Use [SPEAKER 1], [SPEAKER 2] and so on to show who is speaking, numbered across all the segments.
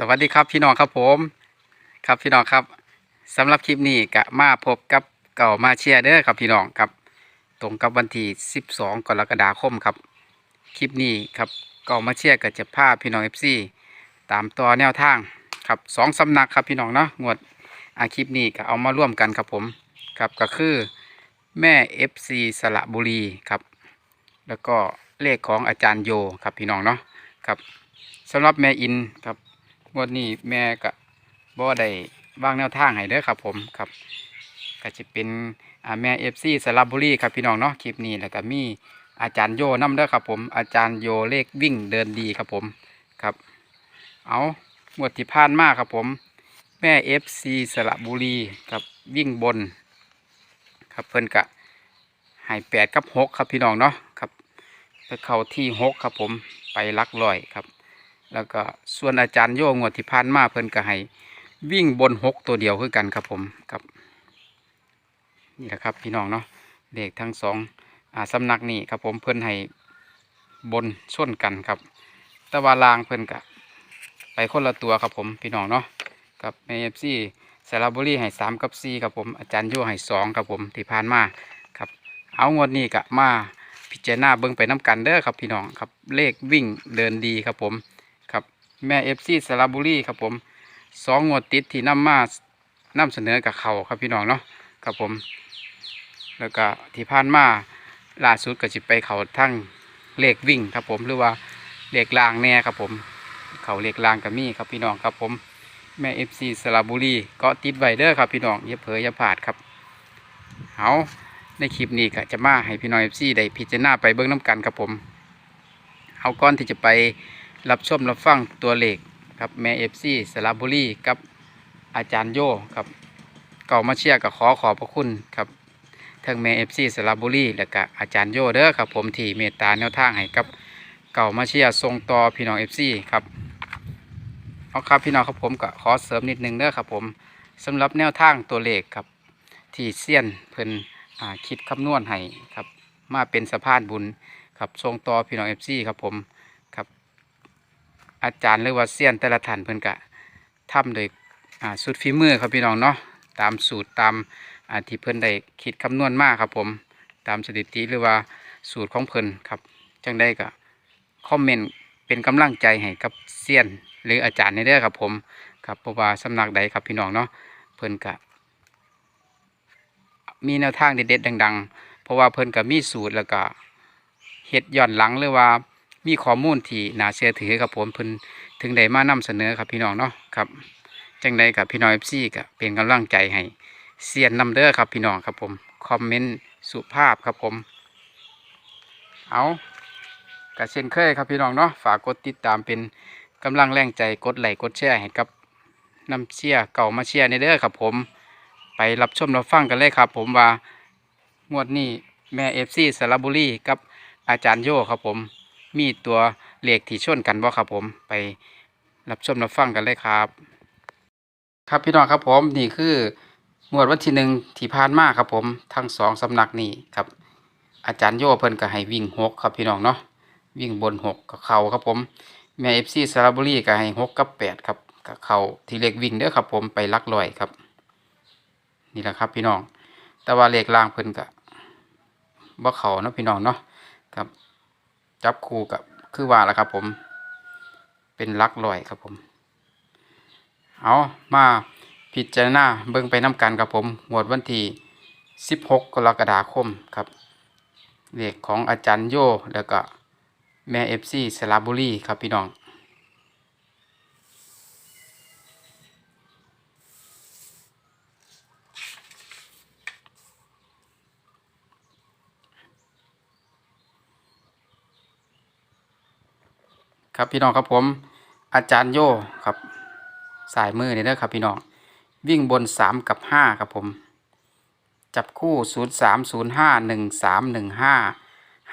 [SPEAKER 1] สวัสดีครับพี่น้องครับผม ครับพี่น้องครับสำหรับคลิปนี้กะมาพบกับเก่ามาเชียร์เด้อครับพี่น้องครับ ตรงกับวันที่12กรกฎาคมครับ คลิปนี้ครับเก่ามาเชียร์ก็จะพาพี่น้อง FC ตามต่อแนวทางครับสองสำนักครับพี่น้องเนาะงวดอาคลิปนี้ก็เอามาร่วมกันครับผมครับก็คือแม่ FC สระบุรีครับ แล้วก็เลขของอาจารย์โยครับพี่น้องเนาะครับสำหรับแม่อินครับ วดนี้แม่ก็บ่ได้วางแนวทางให้เด้อครับ ผมครับก็จะเป็นอ่าแม่ FC สระบุรีครับพี่น้องเนาะคลิปนี้แล้วก็มีอาจารย์โยนํเด้อครับ ผมอาจารย์โยเลขวิ่งเดินดีครับผมครับ เอางวดที่ผ่านมาครับผม แม่ FC สระบุรีครับวิ่งบน ครับเพิ่นกะให้แปดกับหกครับพี่น้องเนาะครับไปเข้าที่หกครับผมไปลักลอยครับ แล้วก็ส่วนอาจารย์โยงวดที่ผ่านมาเพิ่นก็ให้วิ่งบนหกตัวเดียวคือกันครับผมครับนี่แหละครับพี่น้องเนาะเลขทั้งสองอ่าสำนักนี่ครับผมเพิ่นให้บนส่วนกันครับตะวันลางเพิ่นกะไปคนละตัวครับผมพี่น้องเนาะกับเอฟซีสระบุรีให้สามกับสี่ครับผมอาจารย์โยให้สองครับผมที่ผ่านมาครับ เอางวดนี้กะมาพิจารณาเบิ่งไปน้กันเด้อครับพี่น้องครับเลขวิ่งเดินดีครับผม แม่เอฟซีสระบุรีครับผมสองงวดติดที่นำมานำเสนอกับเขาครับพี่น้องเนาะครับผม แล้วก็ที่ผ่านมาล่าสุดก็จิไปเขาทั้งเลขวิ่งครับผมหรือว่าเลขลางแน่ครับผม เขาเลขลางกับมี่ครับพี่น้องครับผมแม่เอฟซีสระบุรีก็ติดไวเด้อครับพี่น้องอย่าเผลออย่าพลาดครับเอาในคลิปนี้ก็จะมาให้พี่น้องเอฟซีได้พิจารณาไปเบิ้องน้กันครับผมเอาก้อนที่จะไป รับชมรับฟังตัวเลขครับแม่เอฟซีสระบุรีกับอาจารย์โยครับเก่ามาเชียร์กับขอขอบพระคุณครับทั้งแม่เอฟซีสระบุรีและก็อาจารย์โยเด้อครับผมที่เมตตาแนวทางให้กับเก่ามาเชียร์ส่งต่อพี่น้องเอฟซีครับเอาครับพี่น้องครับผมก็ขอเสริมนิดนึงเด้อครับผมสำหรับแนวทางตัวเลขครับที่เซียนเพิ่นคิดคำนวณให้ครับมาเป็นสะพานบุญครับส่งต่อพี่น้องเอฟซีครับผม อาจารย์หรือว่าเซียนแต่ละท่านเพิ่นกะทำโดยอ่าสุดฝีมือครับพี่น้องเนาะตามสูตรตามที่เพิ่นได้คิดคำนวณมากครับผมตามสถิติหรือว่าสูตรของเพิ่นครับจังได้ก็คอมเมนต์เป็นกำลังใจให้กับเซียนหรืออาจารย์ในเด้อครับผมครับเพราะว่าสำนักใดครับพี่น้องเนาะเพิ่นกะมีแนวทางเด็ดๆดัง ๆ เพราะว่าเพิ่นก็มีสูตรแล้วก็เฮ็ดย้อนหลังหรือว่า มีข้อมูลที่น่าเชื่อถือครับผมเพิ่นถึงได้มานำเสนอครับพี่น้องเนาะครับจังใดกับพี่น้องเอฟซีก็เป็นกำลังใจให้เซียนนำเด้อครับพี่น้องครับผมคอมเมนต์สุภาพครับผมเอาก็เช่นเคยครับพี่น้องเนาะฝากกดติดตามเป็นกำลังแรงใจกดไลค์กดแชร์ให้กับน้ำเชียร์เก่ามาเชียร์ในเด้อครับผม ไปรับชมรับฟังกันเลยครับ ผมว่างวดนี้แม่เอฟซีสระบุรีกับอาจารย์โยครับผม มีตัวเลขที่ชนกันบ่ครับผมไปรับชมรับฟังกันเลยครับ ครับพี่น้องครับผมนี่คืองวดวันที่หนึ่งที่ผ่านมาครับผมทั้งสองสำนักนี่ครับ อาจารย์โยเพิ่นก็ให้วิ่งหกครับพี่น้องเนาะวิ่งบนหกกับเข่าครับผมแม่เอฟซีสระบุรีก็ให้หกกับแปดครับกับเข่าที่เลขวิ่งเด้อครับผมไปลักลอยครับ นี่แหละครับพี่น้อง แต่ว่าเลขล่างเพิ่นก็บ่เข่าเนาะพี่น้องเนาะครับ จับคู่กับคือว่าแล้วครับผม เป็นลักลอยครับผม เอามาพิจารณาเบิ่งไปน้ำกันครับผมหมวดวันที่ 16 กรกฎาคมครับเลขของอาจารย์โยแล้วก็แม่เอฟซีสลาบุรีครับพี่น้อง ครับพี่น้องครับผมอาจารย์โยครับสายมือนี่เด้อครับพี่น้องวิ่งบนสามกับห้าครับผม จับคู่ศูนย์สามศูนย์ห้าหนึ่งสามหนึ่งห้า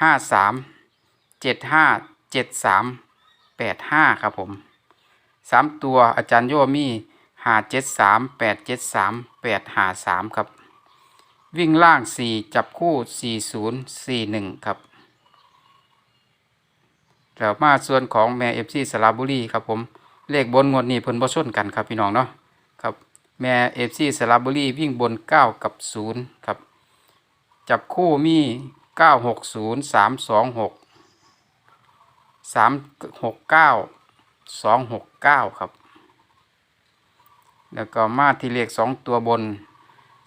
[SPEAKER 1] ห้าสามเจ็ดห้าเจ็ดสามแปดห้าครับผมสามตัวอาจารย์โยมีหาเจ็ดสามแปดเจ็ดสามแปดหาสามครับ วิ่งล่างสี่จับคู่สี่ศูนย์สี่หนึ่งครับ แล้วมาส่วนของแม่เอฟซีสระบุรีครับผมเลขบนงวดนี้เพิ่นบ่ชนกันครับพี่น้องเนาะครับแม่เอฟซีสระบุรีวิ่งบน 9 กับ 0 ครับ จับคู่มี 960 326 369 269 ครับ แล้วก็มาที่เลข 2 ตัวบน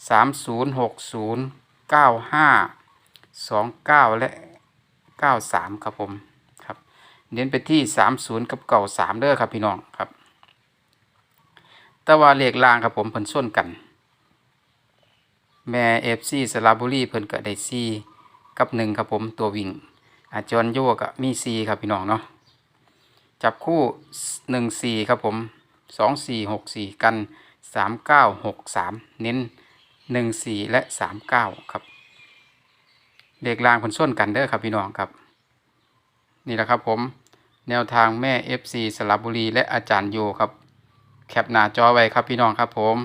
[SPEAKER 1] 3060 95 29 และ 93 ครับผมครับ เน้นไปที่30กับเก่า3เด้อครับพี่น้องครับ แต่ว่าเลขล่างครับผมเพิ่นส้นกัน แม่เอฟซีสระบุรีเพิ่นก็ได้ซีกับหนึ่งครับผมตัววิ่ง อาจารย์โยก็มีซีครับพี่น้องเนาะจับคู่หนึ่งสี่ครับผมสองสี่หกสี่กันสามเก้าหกสามเน้นหนึ่งสี่และสามเก้าครับเลขล่างเพิ่นส้นกันเด้อครับพี่น้องครับ นี่แหละครับผมแนวทางแม่ FC สระบุรี และอาจารย์โยครับ แคปหน้าจอไว้ครับพี่น้องครับผม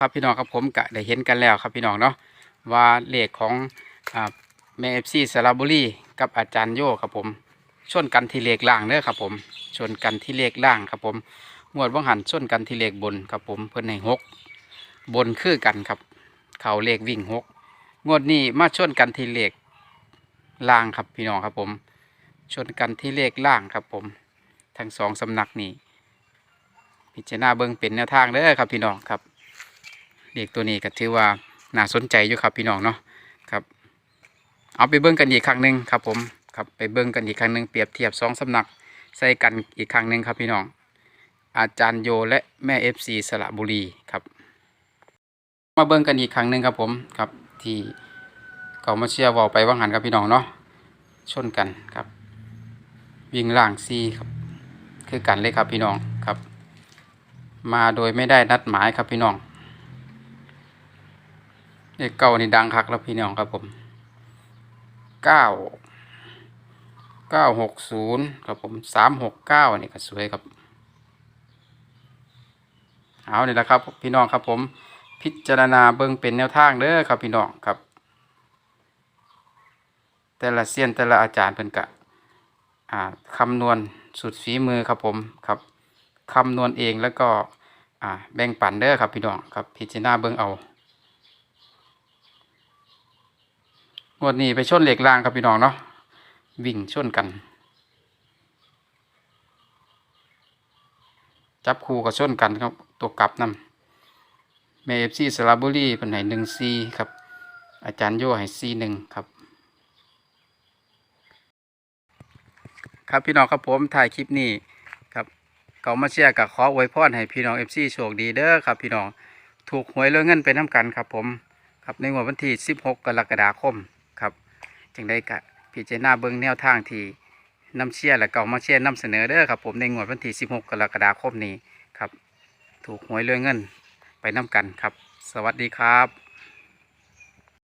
[SPEAKER 1] ครับพี่น้องครับผมก็ได้เห็นกันแล้วครับพี่น้องเนาะว่าเลขของอแม่เอฟซีสระบุรีกับอาจารย์โยครับผมชนกันที่เลขล่างเด้อครับผมชนกันที่เลขล่างครับผมงวดว่างหันชนกันที่เลขบนครับผมเพิ่อนให้หกบนคือกันครับ เขาเลขวิ่งหกงวดนี้มาชนกันที่เลข ล่างครับพี่น้องครับผม ชนกันที่เลขล่างครับผม ทั้งสองสำนักนี้พิจารณาเบิ่งเป็นแนวทางเด้อครับพี่น้องครับเลขตัวนี้ก็ถือว่าน่าสนใจอยู่ครับพี่น้องเนาะครับ เอาไปเบิ่งกันอีกครั้งหนึ่งครับผมครับไปเบิ่งกันอีกครั้งหนึ่งเปรียบเทียบสองสำนักใส่กันอีกครั้งหนึ่งครับพี่น้อง อาจารย์โยและแม่เอฟซีสระบุรีครับ มาเบิ่งกันอีกครั้งหนึ่งครับผมครับที่ เขามาเชียร์วอลไปว่างหันครับพี่น้องเนาะชนกันครับ วิ่งล่างซีครับ คือกันเลยครับพี่น้องครับ มาโดยไม่ได้นัดหมายครับพี่น้องเลขเก้านี่ดังคักแล้วพี่น้องครับผมเก้าเก้าหกศูนย์ครับผมสามหกเก้านี่ก็สวยครับเอาเนี่ยแหละครับพี่น้องครับผมพิจารณาเบิ่งเป็นแนวทางเด้อครับพี่น้องครับ แต่ละเซียนแต่ละอาจารย์เพิ่นกะคำนวณสุดฝีมือครับผมครับคำนวณเองแล้วก็แบ่งปันเด้อครับพี่น้องครับพิจารณาเบิ่งเอางวดนี้ไปชนเหล็กรางครับพี่น้องเนาะวิ่งชนกัน จับคู่กับชนกันครับตัวกลับนำเมฟซีสระบุรีเป็นไหนหนึ่งซีครับอาจารย์โยให้ซีหนึ่งครับ ครับพี่น้องครับผมถ่ายคลิปนี้ครับเขามาเชียร์กับขออวยพรให้พี่น้องเอฟซีโชคดีเด้อครับ พี่น้องถูกหวยเรื่องเงินไปน้ำกันครับผมครับในวันที่ 16 กรกฎาคมครับจึงได้กะพิจารณาเบิ้งแนวทางที่นำเชียร์และเก่ามาเชียร์นำเสนอเด้อครับผมในงวดวันที่ 16 กรกฎาคมนี้ครับ ถูกหวยเรื่องเงินไปน้ำกันครับ สวัสดีครับ